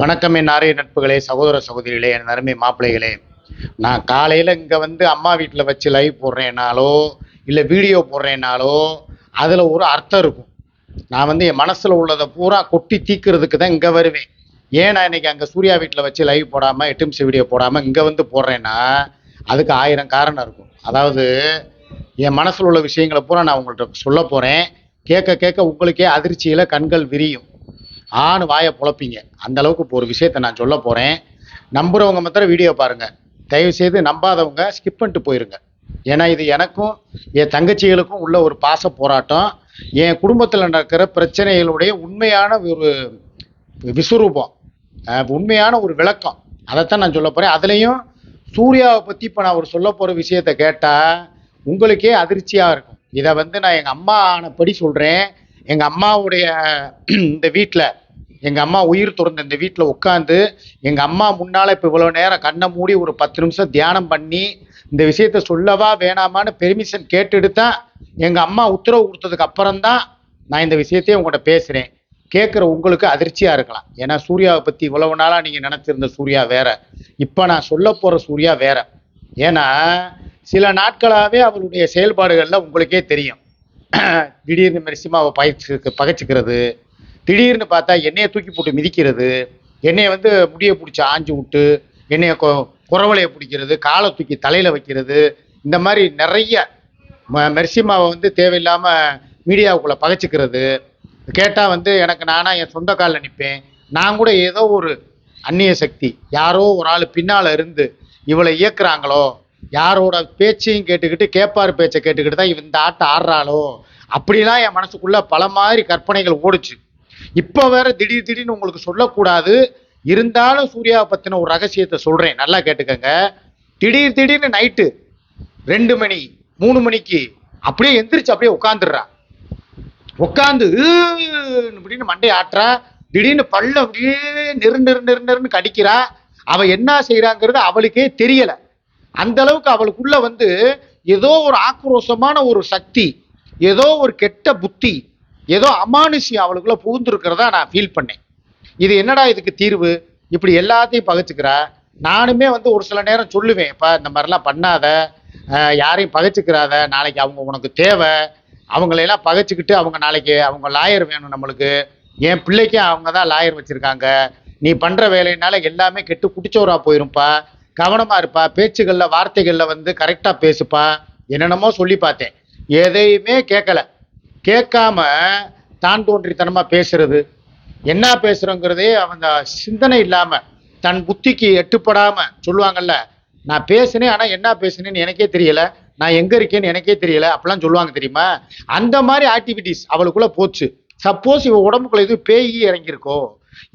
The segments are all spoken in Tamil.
வணக்கம் என் ஆரிய நட்புகளே சகோதர சகோதரிகளே என் அருமை மாப்பிள்ளைகளே. நான் காலையில் இங்கே வந்து அம்மா வீட்டில் வச்சு லைவ் போடுறேனாலோ இல்லை வீடியோ போடுறேனாலோ அதில் ஒரு அர்த்தம் இருக்கும். நான் வந்து என் மனசில் உள்ளதை பூரா கொட்டி தீக்கிறதுக்கு தான் இங்கே வருவேன். ஏன் நான் இன்னைக்கு அங்கே சூர்யா வீட்டில் வச்சு லைவ் போடாமல் எட்டு நிமிஷம் வீடியோ போடாமல் இங்கே வந்து போடுறேன்னா அதுக்கு ஆயிரம் காரணம் இருக்கும். அதாவது என் மனசில் உள்ள விஷயங்களை பூரா நான் உங்கள்கிட்ட சொல்ல போகிறேன் கேட்க கேட்க உங்களுக்கே அதிர்ச்சியில் கண்கள் விரியும். ஆணு வாயை புழப்பீங்க. அந்த அளவுக்கு இப்போ ஒரு விஷயத்தை நான் சொல்ல போகிறேன் நம்புறவங்க மாத்திரம் வீடியோ பாருங்கள் தயவு செய்து நம்பாதவங்க ஸ்கிப் பண்ணிட்டு போயிருங்க. ஏன்னா இது எனக்கும் என் தங்கச்சிகளுக்கும் உள்ள ஒரு பாச போராட்டம். என் குடும்பத்தில் நடக்கிற பிரச்சனைகளுடைய உண்மையான ஒரு விஸ்வரூபம் உண்மையான ஒரு விளக்கம். அதைத்தான் நான் சொல்ல போகிறேன் அதுலேயும் சூர்யாவை பற்றி இப்போ நான் ஒரு சொல்ல போகிற விஷயத்தை கேட்டால் உங்களுக்கே அதிர்ச்சியாக இருக்கும். இதை வந்து நான் எங்கள் அம்மா ஆனபடி சொல்கிறேன் எங்கள் அம்மாவுடைய இந்த வீட்டில் எங்கள் அம்மா உயிர் துறந்த இந்த வீட்டில் உட்காந்து எங்கள் அம்மா முன்னால் இப்போ இவ்வளோ நேரம் கண்ணை மூடி ஒரு பத்து நிமிஷம் தியானம் பண்ணி இந்த விஷயத்த சொல்லவா வேணாமான்னு பெர்மிஷன் கேட்டுட்டு தான் எங்கள் அம்மா உத்தரவு கொடுத்ததுக்கு அப்புறம்தான் நான் இந்த விஷயத்தையே உங்கள்கிட்ட பேசுகிறேன் கேட்குற உங்களுக்கு அதிர்ச்சியாக இருக்கலாம். ஏன்னா சூர்யாவை பற்றி இவ்வளவு நாளாக நீங்கள் நினச்சிருந்த சூர்யா வேற. இப்போ நான் சொல்ல போகிற சூர்யா வேற. ஏன்னா சில நாட்களாகவே அவருடைய செயல்பாடுகளில் உங்களுக்கே தெரியும். திடீர்னு மெரிசிமாவை பயிற்சி பகைச்சிக்கிறது திடீர்னு பார்த்தா எண்ணெயை தூக்கி போட்டு மிதிக்கிறது எண்ணெயை வந்து முடியை பிடிச்சி ஆஞ்சு விட்டு எண்ணெயை கொ குறவலையை பிடிக்கிறது காலை தூக்கி தலையில் வைக்கிறது இந்த மாதிரி நிறைய ம மெர்சிமாவை வந்து தேவையில்லாமல் மீடியாவுக்குள்ளே பகைச்சிக்கிறது. கேட்டால் வந்து எனக்கு நானாக என் சொந்த காலில் நிற்பேன் நான் கூட ஏதோ ஒரு அந்நிய சக்தி. யாரோ ஒரு ஆள் பின்னால் இருந்து இவளை இயக்குறாங்களோ யாரோட பேச்சையும் கேட்டுக்கிட்டு கேப்பார் பேச்சை கேட்டுக்கிட்டு தான் இந்த ஆட்டம் ஆடுறாளோ அப்படிலாம் என் மனசுக்குள்ளே பல மாதிரி கற்பனைகள் ஓடுச்சு. இப்போ வேற திடீர் திடீர்னு உங்களுக்கு சொல்லக்கூடாது. இருந்தாலும் சூர்யாவை பற்றின ஒரு ரகசியத்தை சொல்கிறேன் நல்லா கேட்டுக்கங்க. திடீர் திடீர்னு நைட்டு ரெண்டு மணி மூணு மணிக்கு அப்படியே எந்திரிச்சு அப்படியே உட்காந்துடுறா உட்காந்து அப்படின்னு மண்டை ஆட்டுறா. திடீர்னு பல்ல அப்படியே நெரு நெரு நெரு நெருன்னு கடிக்கிறா. அவ என்ன செய்யறாங்கிறது அவளுக்கே தெரியல. அந்த அளவுக்கு அவளுக்குள்ள வந்து ஏதோ ஒரு ஆக்ரோஷமான ஒரு சக்தி ஏதோ ஒரு கெட்ட புத்தி ஏதோ அமானுஷ்யம் அவளுக்குள்ள புகுந்துருக்கிறதா நான் ஃபீல் பண்ணேன். இது என்னடா இதுக்கு தீர்வு? இப்படி எல்லாத்தையும் பகைச்சிக்கிறா. நானுமே வந்து ஒரு சில நேரம் சொல்லுவேன் இப்போ இந்த மாதிரிலாம் பண்ணாத. யாரையும் பகைச்சிக்கிறாத. நாளைக்கு அவங்க உனக்கு தேவை. அவங்களையெல்லாம் பகைச்சிக்கிட்டு அவங்க நாளைக்கு அவங்க லாயர் வேணும் நம்மளுக்கு. என் பிள்ளைக்கும் அவங்க தான் லாயர் வச்சுருக்காங்க. நீ பண்ணுற வேலையினால எல்லாமே கெட்டு குடிச்சவராக போயிரும்ப்பா கவனமாக இருப்பா. பேச்சுகளில் வார்த்தைகளில் வந்து கரெக்டாக பேசுப்பா. என்னென்னமோ சொல்லி பார்த்தேன். எதையுமே கேட்கல கேட்காம தான் தோன்றித்தனமாக பேசுறது. என்ன பேசுகிறோங்கிறதே அவங்க சிந்தனை இல்லாமல் தன் புத்திக்கு எட்டுப்படாமல் சொல்லுவாங்கல்ல நான் பேசினேன் ஆனால் என்ன பேசினேன்னு எனக்கே தெரியல. நான் எங்கே இருக்கேன்னு எனக்கே தெரியல. அப்படிலாம் சொல்லுவாங்க தெரியுமா? அந்த மாதிரி ஆக்டிவிட்டீஸ் அவளுக்குள்ள போச்சு. சப்போஸ் இவ உடம்புக்குள்ள எதுவும் பேய் இறங்கியிருக்கோ.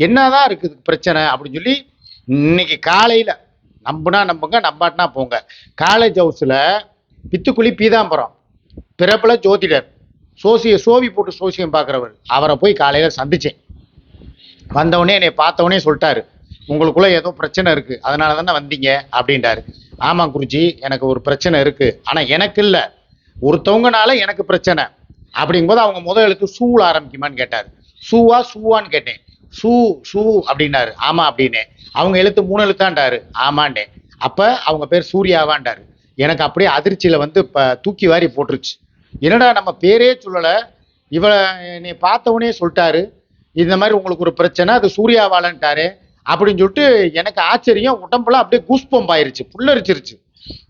என்னதான் இருக்குது பிரச்சனை அப்படின்னு சொல்லி இன்னைக்கு காலையில் நம்புனா நம்புங்க நம்பாட்டினா போங்க. காலேஜ் ஹவுஸில் பித்துக்குழி பீதாம்பரம் பிறப்பில் ஜோதிடர். சோசிய சோவி போட்டு சோசியம் பார்க்குறவர். அவரை போய் காலையில் சந்திச்சேன். வந்தவொடனே என்னை பார்த்தவொடனே சொல்லிட்டாரு உங்களுக்குள்ளே ஏதோ பிரச்சனை இருக்குது அதனால தானே வந்தீங்க? அப்படின்றாரு. ஆமாம் குருஜி எனக்கு ஒரு பிரச்சனை இருக்குது ஆனால் எனக்கு இல்லை. ஒருத்தவங்கனால எனக்கு பிரச்சனை. அப்படிங்கும்போது அவங்க முதல் எழுத்து சூல ஆரம்பிக்குமான்னு கேட்டார். சூவா சூவான்னு கேட்டேன். சூ சூ அப்படின்னாரு. ஆமாம் அப்படின்னே. அவங்க எழுத்து மூணு எழுத்தாண்டாரு ஆமாண்டேன். அப்போ அவங்க பேர் சூர்யாவான்டாரு. எனக்கு அப்படியே அதிர்ச்சியில் வந்து இப்போ தூக்கி வாரி போட்டுருச்சு. என்னடா நம்ம பேரே சொல்லலை? இவளை நீ பார்த்தவனே சொல்லிட்டாரு. இந்த மாதிரி உங்களுக்கு ஒரு பிரச்சனை அது சூர்யாவாலன்ட்டாரு அப்படின்னு சொல்லிட்டு எனக்கு ஆச்சரியம். உடம்புலாம் அப்படியே கூஸ்பம்ப் ஆயிருச்சு புல்லரிச்சிருச்சு.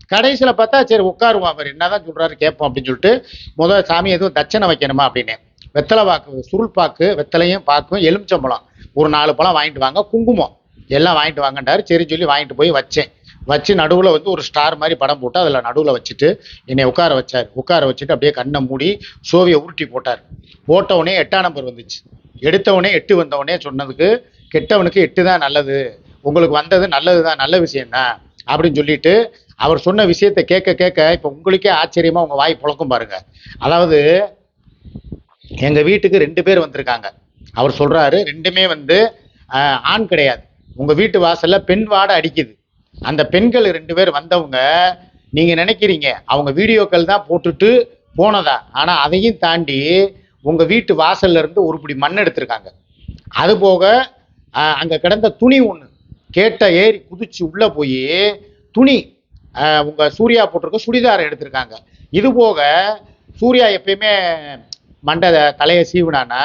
கடைசியில் பார்த்தா சரி உட்காருவோம் அவர் என்னதான் சொல்றாரு கேட்போம் அப்படின்னு சொல்லிட்டு முதல் சாமி எதுவும் தட்சணை வைக்கணுமா அப்படின்னு. வெத்தலை பாக்கு சுருள் பாக்கு வெத்தலையும் பாக்கும் எலுமிச்சம்பழம். ஒரு நாலு பழம் வாங்கிட்டு வாங்க குங்குமம். எல்லாம் வாங்கிட்டு வாங்கன்றாரு. சரி சொல்லி வாங்கிட்டு போய் வச்சேன். வச்சு நடுவில் வந்து ஒரு ஸ்டார் மாதிரி படம் போட்டு அதில் நடுவில் வச்சுட்டு என்னை உட்கார வச்சார். உட்கார வச்சுட்டு அப்படியே கண்ணை மூடி சோவியை உருட்டி போட்டார். போட்டவுடனே எட்டாம் நம்பர் வந்துச்சு. எடுத்தவுடனே எட்டு வந்த சொன்னதுக்கு கெட்டவனுக்கு எட்டு தான் நல்லது. உங்களுக்கு வந்தது நல்லது தான் நல்ல விஷயம் தான் அப்படின்னு சொல்லிட்டு அவர் சொன்ன விஷயத்தை கேட்க கேட்க இப்போ உங்களுக்கே ஆச்சரியமாக உங்கள் வாய் புழக்கும் பாருங்க. அதாவது எங்கள் வீட்டுக்கு ரெண்டு பேர் வந்திருக்காங்க. அவர் சொல்கிறாரு ரெண்டுமே வந்து ஆண் கிடையாது. உங்கள் வீட்டு வாசலில் பெண் வாடை அடிக்குது. அந்த பெண்கள் ரெண்டு பேர் வந்தவங்க நீங்கள் நினைக்கிறீங்க அவங்க வீடியோக்கள் தான் போட்டுட்டு போனதா? ஆனால் அதையும் தாண்டி உங்கள் வீட்டு வாசல்ல இருந்து ஒரு பிடி மண் எடுத்திருக்காங்க. அது போக அங்கே கிடந்த துணி ஒன்று கேட்ட ஏறி குதிச்சு உள்ளே போய் துணி உங்கள் சூர்யா போட்டிருக்க சுடிதாரை எடுத்திருக்காங்க. இது போக சூர்யா எப்பயுமே மண்டை தலையை சீவுனானா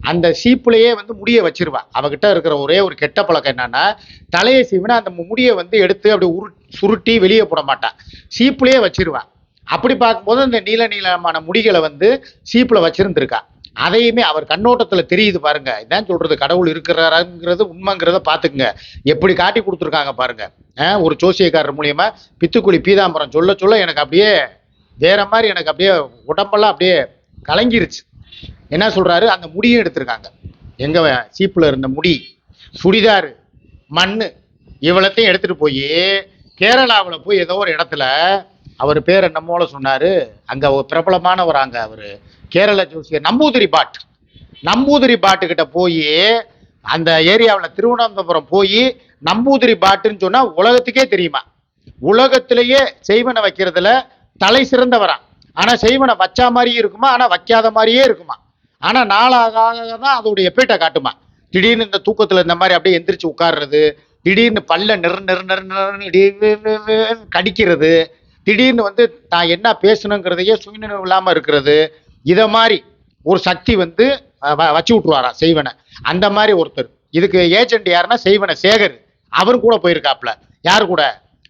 அந்த சீப்புலையே வந்து முடியை வச்சிருவா. அவகிட்ட இருக்கிற ஒரே ஒரு கெட்ட பழக்கம் என்னன்னா தலையை சீவினா அந்த முடியை வந்து எடுத்து அப்படி உரு சுருட்டி வெளியே போட மாட்டான் சீப்புலையே வச்சிருவா. அப்படி பார்க்கும்போது அந்த நீல நீளமான முடிகளை வந்து சீப்புல வச்சிருந்திருக்கா. அதையுமே அவர் கண்ணோட்டத்துல தெரியுது பாருங்க. இதான் சொல்றது கடவுள் இருக்கிறாருங்கிறது உண்மைங்கிறத பாத்துக்குங்க எப்படி காட்டி கொடுத்துருக்காங்க பாருங்க. ஒரு ஜோசியக்காரர் மூலியமா பித்துக்குழி பீதாம்பரம் சொல்ல சொல்ல எனக்கு அப்படியே வேற மாதிரி எனக்கு அப்படியே உடம்பெல்லாம் அப்படியே கலங்கிருச்சு. என்ன சொல்றாரு? அந்த முடியும் எடுத்திருக்காங்க. எங்க சீப்புல இருந்த முடி சுடிதாரு மண்ணு இவ்வளத்தையும் எடுத்துட்டு போய் கேரளாவில் போய் ஏதோ ஒரு இடத்துல அவர் பேர் என்னமோல சொன்னாரு? அங்க ஒரு பிரபலமானவர் அங்க அவரு. கேரள ஜோசியர் நம்பூதிரி பாட். நம்பூதிரி பாட்டுக்கிட்ட போய் அந்த ஏரியாவில் திருவனந்தபுரம் போய் நம்பூதிரி பாட்டுன்னு சொன்னா உலகத்துக்கே தெரியுமா? உலகத்திலேயே செய்வனை வைக்கிறதுல தலை சிறந்தவரான் ஆனால் செய்வனை வச்சா மாதிரியும் இருக்குமா ஆனால் வைக்காத மாதிரியே இருக்குமா ஆனால் நாளாக ஆக தான் அதோடைய எப்பீட்டை காட்டுமா திடீர்னு இந்த தூக்கத்தில் இந்த மாதிரி அப்படியே எந்திரிச்சு உட்கார்றது திடீர்னு பல்ல நெரு நெரு நிறு நெருன்னு கடிக்கிறது திடீர்னு வந்து நான் என்ன பேசணுங்கிறதையே சுயநினைவு இல்லாமல் இருக்கிறது இதை மாதிரி ஒரு சக்தி வந்து வ- வச்சு விட்ருவாராம் செய்வனை அந்த மாதிரி ஒருத்தர் இதுக்கு ஏஜென்ட் யாருன்னா செய்வனை சேகர் அவர் கூட போயிருக்காப்ல யார் கூட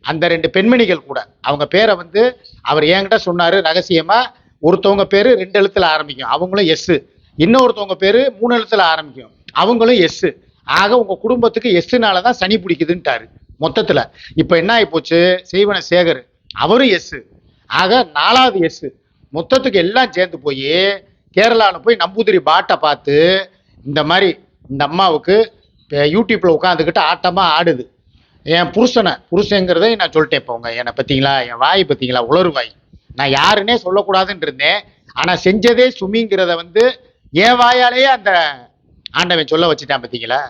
அந்த ரெண்டு பெண்மணிகள் கூட. அவங்க பேரை வந்து அவர் என்கிட்ட சொன்னார் ரகசியமாக ஒருத்தவங்க பேர் ரெண்டு எழுத்தில் ஆரம்பிக்கும். அவங்களும் எஸ்ஸு இன்னொருத்தவங்க பேர் மூணு எழுத்தில் ஆரம்பிக்கும். அவங்களும் எஸ்ஸு ஆக உங்கள் குடும்பத்துக்கு எஸ்ஸுனால தான் சனி பிடிக்குதுன்ட்டாரு மொத்தத்தில். இப்போ என்ன ஆகிப்போச்சு செய்வன சேகர் அவரும் எஸ்ஸு ஆக நாலாவது எஸ்ஸு மொத்தத்துக்கு எல்லாம் சேர்ந்து போய் கேரளாவில் போய் நம்பூதிரி பாட்டை பார்த்து இந்த மாதிரி இந்த அம்மாவுக்கு யூடியூப்பில் உட்காந்துக்கிட்டு ஆட்டமாக ஆடுது. என் புருஷனை புருஷங்கிறதை நான் சொல்லிட்டேன் இப்போ உங்க என்னை பார்த்தீங்களா என் வாய் பார்த்தீங்களா உளறு வாய். நான் யாருன்னே சொல்லக்கூடாதுன்னு இருந்தேன். ஆனால் செஞ்சதே சுமிங்கிறத வந்து என் வாயாலேயே அந்த ஆண்டவன் சொல்ல வச்சுட்டான் பார்த்தீங்களா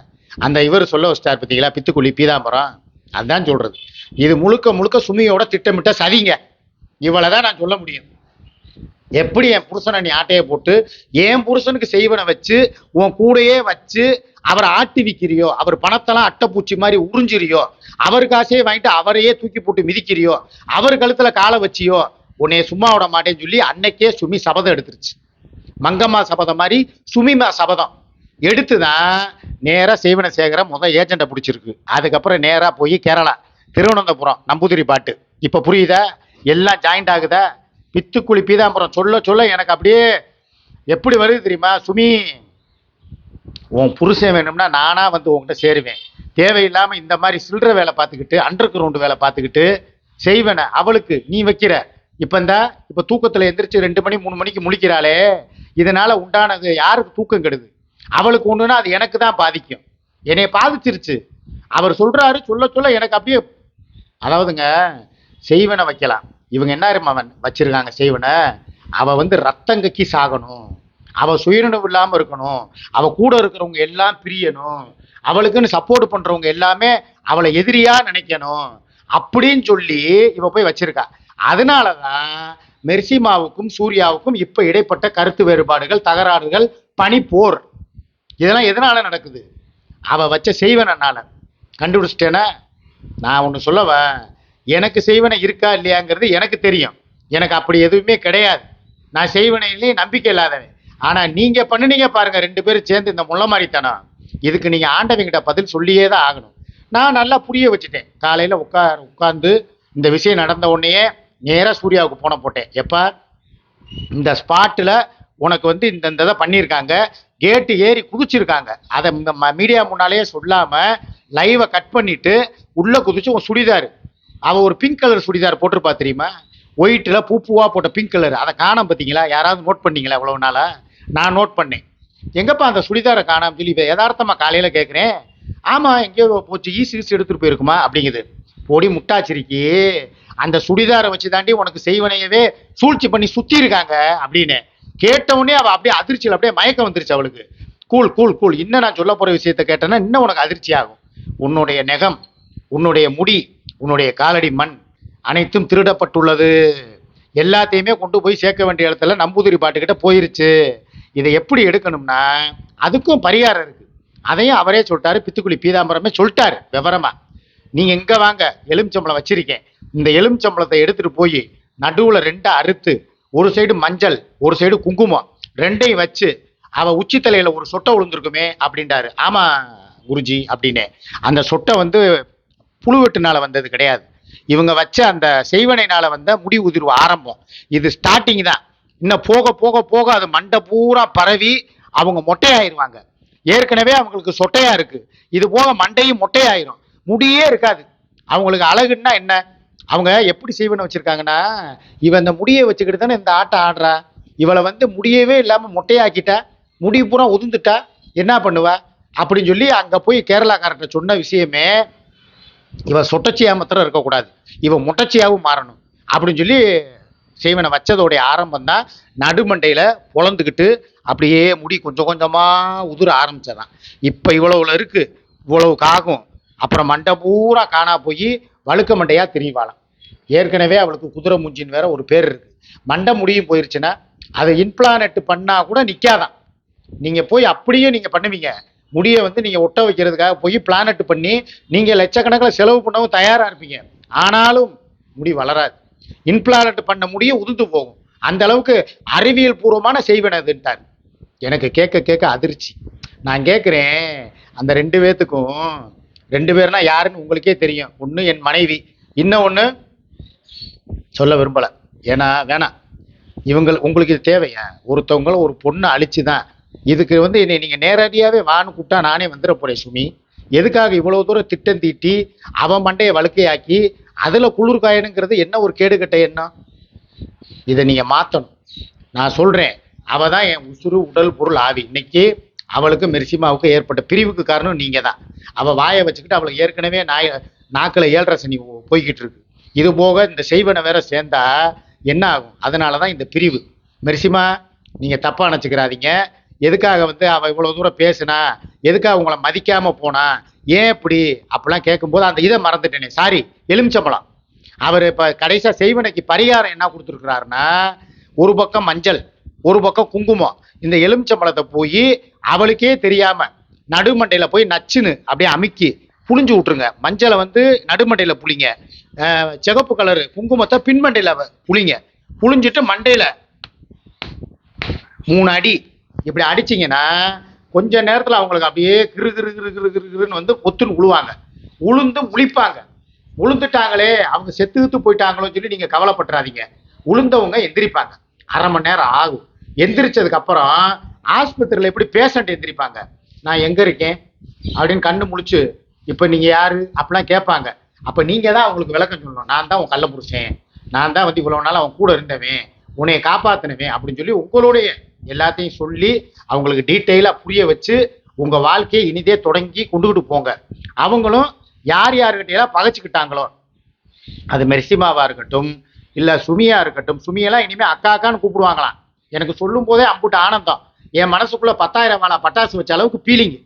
அந்த இவர் சொல்ல வச்சிட்டார் பார்த்தீங்களா பித்துக்குழி பீதாம்பரம். அதுதான் சொல்றது. இது முழுக்க முழுக்க சுமியோட திட்டமிட்ட சதிங்க. இவ்வளவுதான் தான் நான் சொல்ல முடியும். எப்படி என் புருஷனை நீ ஆட்டையை போட்டு என் புருஷனுக்கு செய்வனை வச்சு உன் கூடயே வச்சு அவரை ஆட்டி விக்கிறியோ அவர் பணத்தெல்லாம் அட்டைப்பூச்சி மாதிரி உறிஞ்சிறியோ அவர் காசையே வாங்கிட்டு அவரையே தூக்கி போட்டு மிதிக்கிறியோ அவர் கழுத்துல காலை வச்சியோ உன்னைய சும்மா விட மாட்டேன்னு சொல்லி அன்னைக்கே சுமி சபதம் எடுத்துருச்சு. மங்கம்மா சபதம் மாதிரி சுமிமா சபதம். எடுத்துதான் நேராக செய்வன சேகர முதல் ஏஜெண்டை பிடிச்சிருக்கு. அதுக்கப்புறம் நேராக போய் கேரளா திருவனந்தபுரம் நம்பூதிரி பாட்டு. இப்போ புரியுதா? எல்லாம் ஜாயிண்ட் ஆகுதா? பித்துக்குழி பீதாம்பரம் சொல்ல சொல்ல எனக்கு அப்படியே எப்படி வருது தெரியுமா? சுமி உன் புருஷன் வேணும்னா நானாக வந்து உன்கிட்ட சேருவேன். தேவையில்லாமல் இந்த மாதிரி சில்லற வேலை பார்த்துக்கிட்டு அண்டர் கிரவுண்டு வேலை பார்த்துக்கிட்டு செய்வேனே. அவளுக்கு நீ வைக்கிற. இப்போ இந்த இப்போ தூக்கத்தில் எந்திரிச்சு ரெண்டு மணி மூணு மணிக்கு முழிக்கிறாளே. இதனால் உண்டானது யாருக்கு தூக்கம் கெடுது? அவளுக்கு ஒன்றுனா அது எனக்கு தான் பாதிக்கும். என்னை பாதிச்சிருச்சு. அவர் சொல்கிறாரு சொல்ல சொல்ல எனக்கு அப்படியே அதாவதுங்க செய்வனை வைக்கலாம். இவங்க என்ன அவன் வச்சிருக்காங்க செய்வனை? அவ வந்து ரத்தம் கக்கி சாகணும். அவ சுயநினைவு இல்லாம இருக்கணும். அவ கூட இருக்கிறவங்க எல்லாம் பிரியணும். அவளுக்குன்னு சப்போர்ட் பண்றவங்க எல்லாமே அவளை எதிரியா நினைக்கணும். அப்படின்னு சொல்லி இவ போய் வச்சிருக்கா. அதனாலதான் மெர்சிமாவுக்கும் சூர்யாவுக்கும் இப்ப இடைப்பட்ட கருத்து வேறுபாடுகள் தகராறுகள் பனிப்போர். இதெல்லாம் எதனால நடக்குது? அவ வச்ச செய்வனால கண்டுபிடிச்சிட்டேன? நான் ஒன்று சொல்லவேன் எனக்கு செய்வனை இருக்கா இல்லையாங்கிறது எனக்கு தெரியும். எனக்கு அப்படி எதுவுமே கிடையாது. நான் செய்வனையிலே நம்பிக்கை இல்லாதவன். ஆனால் நீங்கள் பண்ணுனீங்க பாருங்க ரெண்டு பேரும் சேர்ந்து இந்த முள்ள மாதிரித்தனம் இதுக்கு நீங்கள் ஆண்டவங்கிட்ட பதில் சொல்லியே தான் ஆகணும். நான் நல்லா புரிய வச்சுட்டேன். காலையில் உட்கார் உட்காந்து இந்த விஷயம் நடந்த உடனேயே நேராக சூர்யாவுக்கு போன போட்டேன். எப்போ இந்த ஸ்பாட்டில் உனக்கு வந்து இந்த இந்த இதை பண்ணியிருக்காங்க. கேட்டு ஏறி குதிச்சிருக்காங்க. அதை மீடியா முன்னாலேயே சொல்லாமல் லைவை கட் பண்ணிவிட்டு உள்ளே குதிச்சு உன் சுடிதார். அவள் ஒரு பிங்க் கலர் சுடிதார் போட்டிருப்பா தெரியுமா? ஒயிட்டில் பூ பூவாக போட்ட பிங்க் கலர் அதை காணோம் பார்த்தீங்களா? யாராவது நோட் பண்ணீங்களா இவ்வளவு நாளாக நான் நோட் பண்ணேன். எங்கப்பா அந்த சுடிதாரை காணாம? சொல்லி இப்போ யதார்த்தமாக காலையில் கேட்குறேன் ஆமாம் எங்கேயோ போச்சு ஈஸி ஈஸி எடுத்துகிட்டு போயிருக்குமா? அப்படிங்குது. பொடி முட்டாச்சிருக்கி. அந்த சுடிதாரை வச்சு தாண்டி உனக்கு செய்வனையவே சூழ்ச்சி பண்ணி சுற்றி இருக்காங்க அப்படின்னு கேட்ட உடனே அப்படியே அதிர்ச்சியில் அப்படியே மயக்கம் வந்துருச்சு அவளுக்கு. கூல் கூல் கூல் இன்னும் நான் சொல்ல போகிற விஷயத்த கேட்டேன்னா இன்னும் உனக்கு அதிர்ச்சி ஆகும் உன்னுடைய நெகம் உன்னுடைய முடி உன்னுடைய காலடி மண் அனைத்தும் திருடப்பட்டுள்ளது. எல்லாத்தையுமே கொண்டு போய் சேர்க்க வேண்டிய இடத்துல நம்பூதிரி பாட்டுக்கிட்ட போயிருச்சு. இதை எப்படி எடுக்கணும்னா அதுக்கும் பரிகாரம் இருக்கு. அதையும் அவரே சொல்லிட்டாரு பித்துக்குழி பீதாம்பரமே சொல்லிட்டாரு விவரமா. நீங்கள் இங்க வாங்க எலுமிச்சம்பழம் வச்சிருக்கேன். இந்த எலுமிச்சம்பழத்தை எடுத்துட்டு போய் நடுவுல ரெண்டாக அறுத்து ஒரு சைடு மஞ்சள் ஒரு சைடு குங்குமம் ரெண்டையும் வச்சு அவ உச்சி ஒரு சொட்டை விழுந்திருக்குமே அப்படின்றாரு. ஆமா குருஜி அப்படின்னு. அந்த சொட்டை வந்து புழுவெட்டுனால வந்தது கிடையாது. இவங்க வச்ச அந்த செய்வனைனால வந்த முடி உதிர்வு ஆரம்பம். இது ஸ்டார்டிங் தான். இன்னும் போக போக போக அது மண்டை பூரா பரவி அவங்க மொட்டையாயிருவாங்க. ஏற்கனவே அவங்களுக்கு சொட்டையா இருக்கு. இது போக மண்டையும் மொட்டையாயிரும். முடியே இருக்காது. அவங்களுக்கு அழகுன்னா என்ன? அவங்க எப்படி செய்வனை வச்சிருக்காங்கன்னா இவன் இந்த முடியை வச்சுக்கிட்டு தானே இந்த ஆட்டம் ஆடுறா. இவளை வந்து முடியவே இல்லாம மொட்டையாக்கிட்டா முடி பூரா உதிர்ந்துட்டா என்ன பண்ணுவா? அப்படின்னு சொல்லி அங்க போய் கேரளாக்காரர்கிட்ட சொன்ன விஷயமே இவன் சொட்டச்சியா மாத்திரம் இருக்கக்கூடாது. இவன் முட்டச்சியாவும் மாறணும். அப்படின்னு சொல்லி செய்வனை வச்சதோடைய ஆரம்பம் தான் நடுமண்டையில் பொழந்துக்கிட்டு அப்படியே முடி கொஞ்சம் கொஞ்சமாக உதிர ஆரம்பிச்சதான். இப்போ இவ்வளவுல இருக்கு இவ்வளவு காகும். அப்புறம் மண்டை பூரா காணா போய் வழுக்க மண்டையாக திரிவாளாம் ஏற்கனவே அவளுக்கு குதிரை மூஞ்சின்னு வேற ஒரு பேர் இருக்கு. மண்டை முடியும் போயிருச்சுன்னா அதை இம்ப்ளானட் பண்ணால் கூட நிற்காதான் நீங்கள் போய் அப்படியே நீங்கள் பண்ணுவீங்க. முடியை வந்து நீங்கள் ஒட்ட வைக்கிறதுக்காக போய் பிளானட் பண்ணி நீங்கள் லட்சக்கணக்கில் செலவு பண்ணவும் தயாராக இருப்பீங்க. ஆனாலும் முடி வளராது. இன்பிளானட் பண்ண முடிய உதிர்ந்து போகும். அந்த அளவுக்கு அறிவியல் பூர்வமான செய்வனதுன்ட்டார் எனக்கு கேட்க கேட்க அதிர்ச்சி. நான் கேட்குறேன் அந்த ரெண்டு பேர்த்துக்கும் ரெண்டு பேர்னா யாருன்னு உங்களுக்கே தெரியும். ஒன்று என் மனைவி இன்னும் ஒன்று சொல்ல விரும்பலை. ஏன்னா வேணாம். இவங்க உங்களுக்கு இது தேவையா? ஒருத்தவங்களும் ஒரு பொண்ணை அழிச்சு தான் இதுக்கு வந்து என்னை நீங்கள் நேரடியாகவே வான்னு கூப்பிட்டா நானே வந்துட போகிறேன் சுமி. எதுக்காக இவ்வளோ தூரம் திட்டம் தீட்டி அவன் மண்டையை வழுக்கையாக்கி அதில் குளிர்காயனுங்கிறது என்ன ஒரு கேடுகட்ட எண்ணம்? இதை நீங்கள் மாற்றணும் நான் சொல்கிறேன் அவள் தான் என் உசுறு உடல் பொருள் ஆவி. இன்னைக்கு அவளுக்கு மெர்சிமாவுக்கு ஏற்பட்ட பிரிவுக்கு காரணம் நீங்கள் தான். அவள் வாயை வச்சுக்கிட்டு அவளுக்கு ஏற்கனவே நாய் நாக்கில் ஏழரை சனி போய்கிட்டு இருக்கு. இது போக இந்த செய்வனை வேற சேர்ந்தா என்ன ஆகும்? அதனால தான் இந்த பிரிவு. மெர்சிமா நீங்கள் தப்பாக நினச்சிக்கிறாதீங்க. எதுக்காக வந்து அவள் இவ்வளோ தூரம் பேசினா? எதுக்காக உங்களை மதிக்காமல் போனா? ஏன் இப்படி? அப்படிலாம் கேட்கும்போது அந்த இதை மறந்துட்டேனே. சாரி எலுமிச்சம்பழம். அவர் இப்போ கடைசியாக செய்வனைக்கு பரிகாரம் என்ன கொடுத்துருக்குறாருன்னா ஒரு பக்கம் மஞ்சள் ஒரு பக்கம் குங்குமம். இந்த எலுமிச்சம்பழத்தை போய் அவளுக்கே தெரியாம நடுமண்டையில் போய் நச்சுன்னு அப்படியே அமுக்கி புழிஞ்சு விட்டுருங்க. மஞ்சளை வந்து நடுமண்டையில் புளிங்க சிகப்பு கலரு குங்குமத்தை பின்மண்டையில் புளிங்க புளிஞ்சிட்டு மண்டையில் மூணு அடி இப்படி அடிச்சிங்கன்னா கொஞ்ச நேரத்தில் அவங்களுக்கு அப்படியே கிரு கிரு கிரு கிரு கிருன்னு வந்து பொத்துன்னு உழுவாங்க. உளுந்து முழிப்பாங்க. உளுந்துட்டாங்களே அவங்க செத்து கித்து போயிட்டாங்களோன்னு சொல்லி நீங்கள் கவலைப்பட்டுறாதீங்க. உளுந்தவங்க எந்திரிப்பாங்க. அரை மணி நேரம் ஆகும். எந்திரிச்சதுக்கப்புறம் ஆஸ்பத்திரியில் எப்படி பேஷண்ட் எந்திரிப்பாங்க? நான் எங்கே இருக்கேன்? அப்படின்னு கண்ணு முழிச்சு இப்போ நீங்கள் யார்? அப்படிலாம் கேட்பாங்க. அப்போ நீங்கள் தான் அவங்களுக்கு விளக்கம் சொல்லணும். நான் தான் உன் கள்ள புருஷன் நான் தான் வந்து இவ்வளோ நாள் அவன் கூட இருந்தவன். உன்னைய காப்பாத்தினவே அப்படின்னு சொல்லி உங்களுடைய எல்லாத்தையும் சொல்லி அவங்களுக்கு டீட்டெயிலாக புரிய வச்சு உங்கள் வாழ்க்கையை இனிதே தொடங்கி கொண்டுகிட்டு போங்க. அவங்களும் யார் யார்கிட்டையெல்லாம் பகைச்சிக்கிட்டாங்களோ அது மெர்சிமாவாக இருக்கட்டும் இல்லை சுமியாக இருக்கட்டும் சுமியெல்லாம் இனிமேல் அக்கா அக்கான்னு கூப்பிடுவாங்களாம். எனக்கு சொல்லும் போதே அம்புட்டு ஆனந்தம். என் மனசுக்குள்ளே பத்தாயிரம் வாழை பட்டாசு வச்ச அளவுக்கு ஃபீலிங்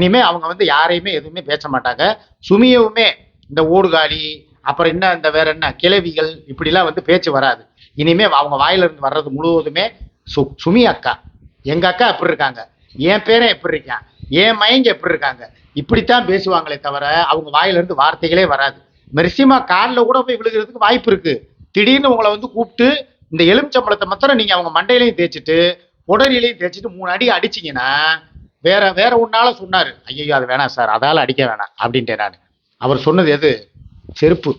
இனிமேல் அவங்க வந்து யாரையுமே எதுவுமே பேச மாட்டாங்க. சுமியவுமே இந்த ஓடுகாலி அப்புறம் என்ன இந்த வேற என்ன கிளவிகள் இப்படிலாம் வந்து பேச்சு வராது. இனிமே அவங்க வாயிலிருந்து வர்றது முழுவதுமே சு சுமி அக்கா. எங்க அக்கா எப்படி இருக்காங்க? என் பேரன் எப்படி இருக்கான்? என் மைங்க எப்படி இருக்காங்க? இப்படித்தான் பேசுவாங்களே தவிர அவங்க வாயிலிருந்து வார்த்தைகளே வராது. மெர்சிமா காலில் கூட போய் விழுகிறதுக்கு வாய்ப்பு இருக்கு. திடீர்னு உங்களை வந்து கூப்பிட்டு இந்த எலுமிச்சம்பழத்தை மாத்திரம் நீங்க அவங்க மண்டையிலையும் தேய்ச்சிட்டு உடலிலையும் தேய்ச்சிட்டு மூணு அடி அடிச்சீங்கன்னா வேற வேற ஒன்னால சொன்னாரு. ஐயோ அது வேணாம் சார். அதால அடிக்க வேணாம். அப்படின்ட்டேன் நான். அவர் சொன்னது எது? செருப்பு.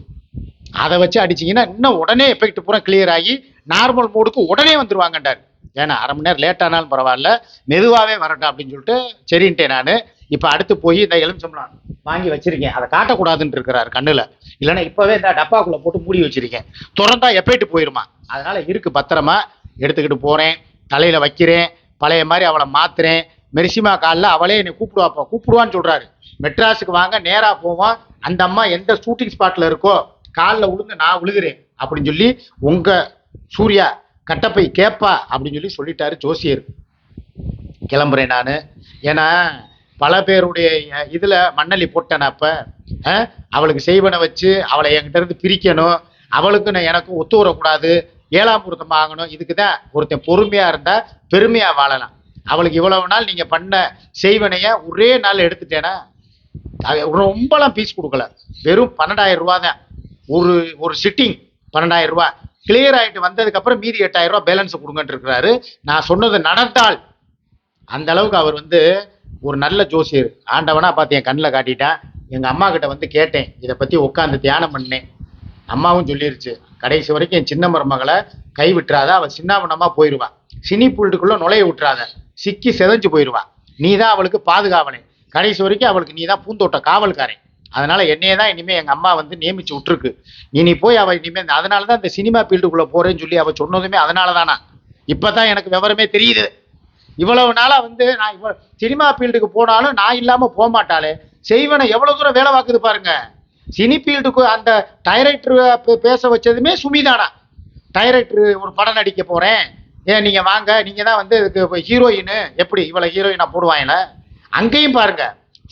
அதை வச்சு அடிச்சிங்கன்னா இன்னும் உடனே எஃபெக்ட் பூரா கிளியர் ஆகி நார்மல் மூடுக்கு உடனே வந்துருவாங்கன்றார். ஏன்னா அரை மணி நேரம் லேட் ஆனாலும் பரவாயில்ல மெதுவாகவே வரட்டும் அப்படின்னு சொல்லிட்டு சரின்ட்டேன் நான். இப்போ அடுத்து போய் இந்த எலுமிச்சம்பளம் வாங்கி வச்சிருக்கேன். அதை காட்டக்கூடாதுன்னு இருக்கிறார் கண்ணில். இல்லைன்னா இப்போவே இந்த டப்பாக்குள்ளே போட்டு மூடி வச்சிருக்கேன். திறந்தா எஃபெக்ட் போயிருமா? அதனால் இருக்கு பத்திரமா எடுத்துக்கிட்டு போகிறேன் தலையில் வைக்கிறேன் பழைய மாதிரி அவளை மாத்துறேன். மெரிசிமா காலில் அவளே என்னை கூப்பிடுவாப்பா கூப்பிடுவான்னு சொல்கிறாரு மெட்ராஸுக்கு வாங்க நேராக போவோம். அந்த அம்மா எந்த ஷூட்டிங் ஸ்பாட்டில் இருக்கோ காலில் விழுந்து நான் விழுகிறேன் அப்படின்னு சொல்லி உங்க சூர்யா கட்டப்பை கேப்பா அப்படின்னு சொல்லி சொல்லிட்டாரு ஜோசியர். கிளம்புறேன் நான். ஏன்னா பல பேருடைய இதில் இதுல மண்ணள்ளி போட்டேன் அப்ப. அவளுக்கு செய்வனை வச்சு அவளை என்கிட்ட இருந்து பிரிக்கணும். அவளுக்கு நான் எனக்கும் ஒத்து வரக்கூடாது. ஏழாம் பொருத்தம் ஆகணும். இதுக்கு தான் ஒருத்தன் பொறுமையா இருந்தா பெருமையா வாழலாம். அவளுக்கு இவ்வளவு நாள் நீங்கள் பண்ண செய்வனைய ஒரே நாள் எடுத்துட்டேனா? ரொம்பலாம் பீஸ் கொடுக்கல. வெறும் பன்னெண்டாயிரம் ரூபா தான் ஒரு ஒரு சிட்டிங் பன்னெண்டாயிரம் ரூபாய். கிளியர் ஆகிட்டு வந்ததுக்கப்புறம் மீதி எட்டாயிரம் ரூபா பேலன்ஸ் கொடுங்கன்ட்டு இருக்கிறாரு நான் சொன்னது நடந்தால். அந்த அளவுக்கு அவர் வந்து ஒரு நல்ல ஜோசியர். ஆண்டவனா பார்த்து என் கண்ணில் காட்டிட்டேன் எங்கள் அம்மா கிட்ட வந்து கேட்டேன். இதை பற்றி உட்காந்து தியானம் பண்ணேன். அம்மாவும் சொல்லிருச்சு. கடைசி வரைக்கும் என் சின்ன மருமகளை கை விட்டுறாத. அவள் சின்னாபனமாக போயிடுவான் சினி புல்ட்டுக்குள்ளே நுழைய விட்டுறாத. சிக்கி செதஞ்சு போயிடுவான் நீ தான் அவளுக்கு பாதுகாவனே கடைசி வரைக்கும் அவளுக்கு நீ தான் பூந்தோட்ட காவல்காரன். அதனால என்னையே தான் இனிமேல் எங்கள் அம்மா வந்து நியமிச்சு விட்டுருக்கு. இனி போய் அவள் இனிமேல் அதனால தான் இந்த சினிமா ஃபீல்டுக்குள்ளே போகிறேன்னு சொல்லி அவள் சொன்னதுமே அதனால தானா இப்போ தான் எனக்கு விவரமே தெரியுது. இவ்வளவு நாளாக வந்து நான் இவ்வளோ சினிமா ஃபீல்டுக்கு போனாலும் நான் இல்லாமல் போக மாட்டாளே. செய்வனை எவ்வளோ தூரம் வேலை வாக்குது பாருங்க. சினி ஃபீல்டுக்கு அந்த டைரக்டர் பேச வச்சதுமே சுமிதானா? டைரக்டர் ஒரு படம் நடிக்க போகிறேன் ஏன் நீங்கள் வாங்க. நீங்கள் தான் வந்து இதுக்கு ஹீரோயின் எப்படி இவ்வளோ ஹீரோயினாக போடுவாங்களே? அங்கேயும் பாருங்க.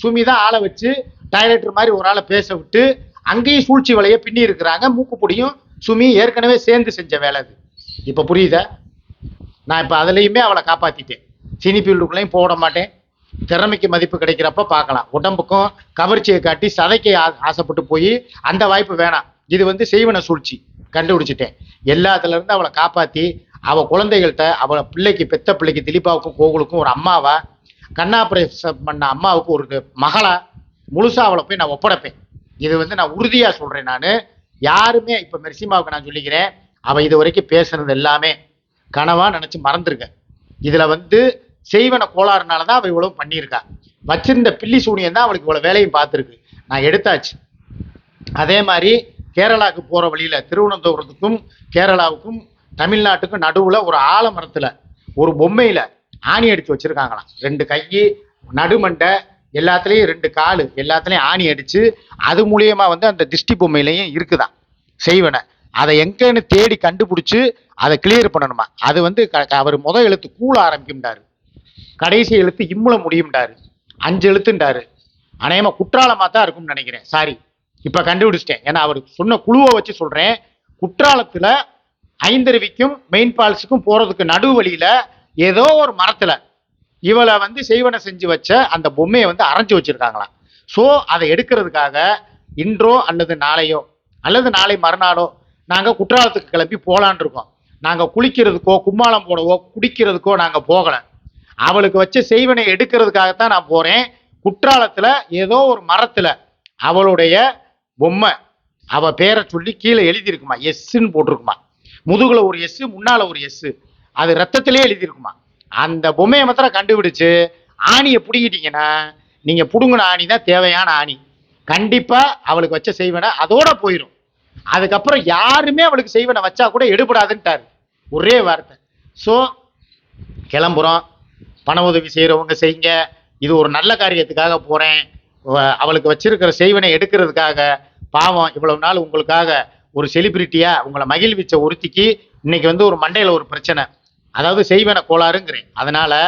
சுமி தான் ஆளை வச்சு டைரக்டர் மாதிரி ஒரு ஆளை பேச விட்டு அங்கேயும் சூழ்ச்சி வலையை பின்னி இருக்கிறாங்க. மூக்குப்பொடியும் சுமி ஏற்கனவே சேர்ந்து செஞ்ச வேலை அது. இப்போ புரியுதா? நான் இப்போ அதுலேயுமே அவளை காப்பாற்றிட்டேன் சினி ஃபீல்டுக்குள்ளேயும் போட மாட்டேன். திறமைக்கு மதிப்பு கிடைக்கிறப்ப பார்க்கலாம். உடம்புக்கும் கவர்ச்சியை காட்டி சதைக்க ஆ- ஆசைப்பட்டு போய் அந்த வாய்ப்பு வேணாம். இது வந்து செய்வன சூழ்ச்சி. கண்டுபிடிச்சிட்டேன். எல்லாத்துலேருந்து அவளை காப்பாற்றி அவள் குழந்தைகள்கிட்ட அவளை பிள்ளைக்கு பெத்த பிள்ளைக்கு திலீபாவுக்கும் கோகுலுக்கும் ஒரு அம்மாவா கண்ணாபரேஷன் பண்ண அம்மாவுக்கு ஒரு மகளா முழுசாக அவளை போய் நான் ஒப்படைப்பேன். இது வந்து நான் உறுதியாக சொல்கிறேன் நான். யாருமே இப்போ மெர்சிமாவுக்கு நான் சொல்லிக்கிறேன் அவள் இது வரைக்கும் பேசுனது எல்லாமே கனவாக நினச்சி மறந்துருக்க இதில் வந்து செய்வன கோளாறுனால தான் அவள் இவ்வளவு பண்ணியிருக்கா. வச்சிருந்த பில்லி சூனியம் தான் அவளுக்கு இவ்வளோ வேலையும் பார்த்துருக்கு. நான் எடுத்தாச்சு. அதே மாதிரி கேரளாவுக்கு போகிற வழியில் திருவனந்தபுரத்துக்கும் கேரளாவுக்கும் தமிழ்நாட்டுக்கும் நடுவில் ஒரு ஆலமரத்தில் ஒரு பொம்மையில் ஆணி அடித்து வச்சுருக்காங்களாம். ரெண்டு கை நடுமண்டை எல்லாத்துலேயும் ரெண்டு கால் எல்லாத்துலேயும் ஆணி அடித்து அது மூலியமாக வந்து அந்த திஷ்டி பொம்மையிலையும் இருக்குதான் செய்வனை. அதை எங்கன்னு தேடி கண்டுபிடிச்சி அதை கிளியர் பண்ணணுமா? அது வந்து க- அவர் முத எழுத்து கூழ ஆரம்பிக்கும்டாரு. கடைசி எழுத்து இம்முல முடியும்டாரு. அஞ்சு எழுத்துண்டாரு அநேகமாக குற்றாலமாக தான் இருக்கும்னு நினைக்கிறேன். சாரி இப்போ கண்டுபிடிச்சிட்டேன். ஏன்னா அவர் சொன்ன குழுவை வச்சு சொல்கிறேன் குற்றாலத்தில் ஐந்தருவிக்கும் மெயின் ஃபால்ஸுக்கும் போகிறதுக்கு நடு வழியில் ஏதோ ஒரு மரத்தில் இவளை வந்து செய்வனை செஞ்சு வச்ச அந்த பொம்மையை வந்து அரைஞ்சு வச்சிருக்காங்களாம். ஸோ அதை எடுக்கிறதுக்காக இன்றோ அல்லது நாளையோ அல்லது நாளை மறுநாளோ நாங்கள் குற்றாலத்துக்கு கிளம்பி போகலான் இருக்கோம். நாங்கள் குளிக்கிறதுக்கோ கும்மாளம் போடவோ குடிக்கிறதுக்கோ நாங்கள் போகலை. அவளுக்கு வச்ச செய்வனை எடுக்கிறதுக்காகத்தான் நான் போகிறேன் குற்றாலத்தில் ஏதோ ஒரு மரத்தில் அவளுடைய பொம்மை அவ பேரை சொல்லி கீழே எழுதியிருக்குமா? எஸ்ன்னு போட்டிருக்குமா? முதுகுல ஒரு எஸ் முன்னால ஒரு எஸ் அது ரத்தத்திலே எழுதியிருக்குமா? அந்த பொம்மையை மாத்திரம் கண்டுபிடிச்சு ஆணியை பிடிக்கிட்டீங்கன்னா நீங்கள் பிடுங்கின ஆணி தான் தேவையான ஆணி. கண்டிப்பாக அவளுக்கு வச்ச செய்வனை அதோட போயிடும் அதுக்கப்புறம் யாருமே அவளுக்கு செய்வனை வச்சா கூட எடுபடாதுன்ட்டார். ஒரே வார்த்தை. ஸோ கிளம்புறோம். பண உதவி செய்கிறவங்க செய்யுங்க. இது ஒரு நல்ல காரியத்துக்காக போகிறேன் அவளுக்கு வச்சிருக்கிற செய்வனை எடுக்கிறதுக்காக பாவம் இவ்வளவு நாள் உங்களுக்காக ஒரு செலிபிரிட்டியாக உங்களை மகிழ்விச்ச ஒருத்திக்கு இன்னைக்கு வந்து ஒரு மண்டையில் ஒரு பிரச்சனை. அதாவது செய்வன கோளாறுங்கிறேன். அதனால்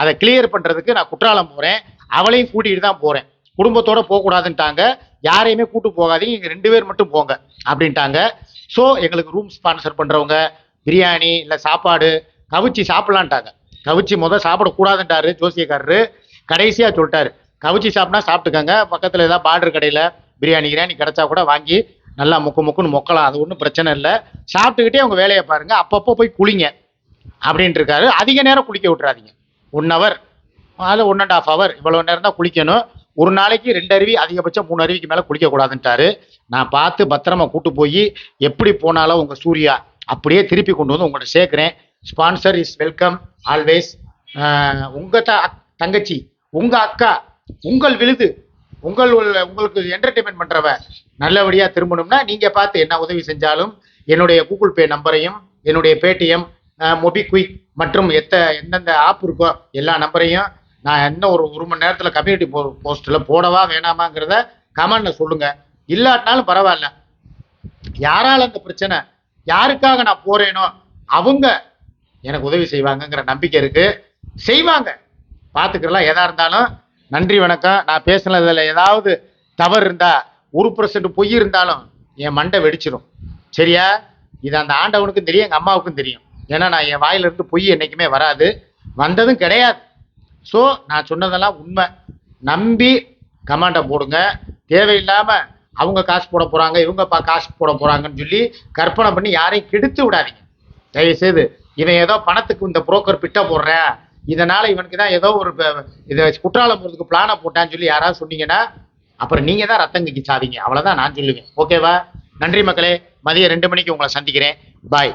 அதை கிளியர் பண்ணுறதுக்கு நான் குற்றாலம் போகிறேன் அவளையும் கூட்டிகிட்டு தான் போகிறேன் குடும்பத்தோட போகக்கூடாதுன்ட்டாங்க. யாரையுமே கூட்டு போகாதீங்க. இங்கே ரெண்டு பேர் மட்டும் போங்க அப்படின்ட்டாங்க. ஸோ எங்களுக்கு ரூம் ஸ்பான்சர் பண்ணுறவங்க பிரியாணி இல்லை சாப்பாடு கவிச்சி சாப்பிட்லான்ட்டாங்க. கவிச்சி முதல் சாப்பிடக்கூடாதுன்ட்டாரு ஜோசியக்காரரு. கடைசியாக சொல்லிட்டாரு கவிச்சி சாப்பிட்னா சாப்பிட்டுக்கங்க. பக்கத்தில் ஏதாவது பார்டர் கடையில் பிரியாணி கிரியாணி கிடைச்சா கூட வாங்கி நல்லா முக்கு முக்குன்னு மொக்கலாம். அது ஒன்றும் பிரச்சனை இல்லை. சாப்பிட்டுக்கிட்டே அவங்க வேலையை பாருங்கள் அப்பப்போ போய் குளிங்க. அப்படின்ட்டு இருக்காரு அதிக நேரம் குளிக்க விட்றாதீங்க ஒன் ஹவர் அதில் ஒன் அண்ட் ஆஃப் ஹவர் இவ்வளோ நேரம் தான் குளிக்கணும். ஒரு நாளைக்கு ரெண்டு அருவி அதிகபட்சம் மூணு அருவிக்கு மேலே குளிக்கக்கூடாதுன்ட்டாரு நான் பார்த்து பத்திரமா கூட்டு போய் எப்படி போனாலும் உங்கள் சூர்யா அப்படியே திருப்பி கொண்டு வந்து உங்கள்கிட்ட சேர்க்குறேன். ஸ்பான்சர் இஸ் வெல்கம் ஆல்வேஸ் உங்கள் த தங்கச்சி உங்கள் அக்கா உங்கள் விழுது உங்கள் உங்களுக்கு என்டர்டைன்மெண்ட் பண்ணுறவ நல்லபடியாக திரும்பணும்னா நீங்கள் பார்த்து என்ன உதவி செஞ்சாலும் என்னுடைய கூகுள் பே நம்பரையும் என்னுடைய பேடிஎம் மொபிக்விக் மற்றும் எத்த எந்தெந்த ஆப் இருக்கோ எல்லா நம்பரையும் நான் என்ன ஒரு ஒரு மணி நேரத்தில் கம்யூனிட்டி போ போஸ்ட்டில் போடவா வேணாமாங்கிறத கமெண்டில் சொல்லுங்கள் இல்லாட்டினாலும் பரவாயில்ல. யாரால அந்த பிரச்சனை யாருக்காக நான் போகிறேனோ அவங்க எனக்கு உதவி செய்வாங்கங்கிற நம்பிக்கை இருக்குது செய்வாங்க. பார்த்துக்கிறலாம் எதாக இருந்தாலும் நன்றி வணக்கம். நான் பேசினதில் ஏதாவது தவறு இருந்தால் ஒரு பர்சன்ட் பொய் இருந்தாலும் என் மண்டை வெடிச்சிடும் சரியா? இது அந்த ஆண்டவனுக்கும் தெரியும் எங்கள் அம்மாவுக்கும் தெரியும். ஏன்னா நான் என் வாயிலிருந்து பொய் என்றைக்குமே வராது. வந்ததும் கிடையாது. ஸோ நான் சொன்னதெல்லாம் உண்மை. நம்பி கமாண்டை போடுங்க. தேவையில்லாமல் அவங்க காசு போட போகிறாங்க இவங்க பா காசு போட போகிறாங்கன்னு சொல்லி கற்பனை பண்ணி யாரையும் கெடுத்து விடாதீங்க. தயவுசெய்து இவன் ஏதோ பணத்துக்கு இந்த புரோக்கர் பிட்ட போடுறேன் இதனால் இவனுக்கு தான் ஏதோ ஒரு இதை குற்றாலம் போகிறதுக்கு பிளானை போட்டான்னு சொல்லி யாராவது சொன்னீங்கன்னா அப்புறம் நீங்கள் தான் ரத்தம் கக்கி சாவீங்க அவ்வளோதான் நான் சொல்லுவேன். ஓகேவா நன்றி மக்களே. மதியம் ரெண்டு மணிக்கு உங்களை சந்திக்கிறேன். பாய்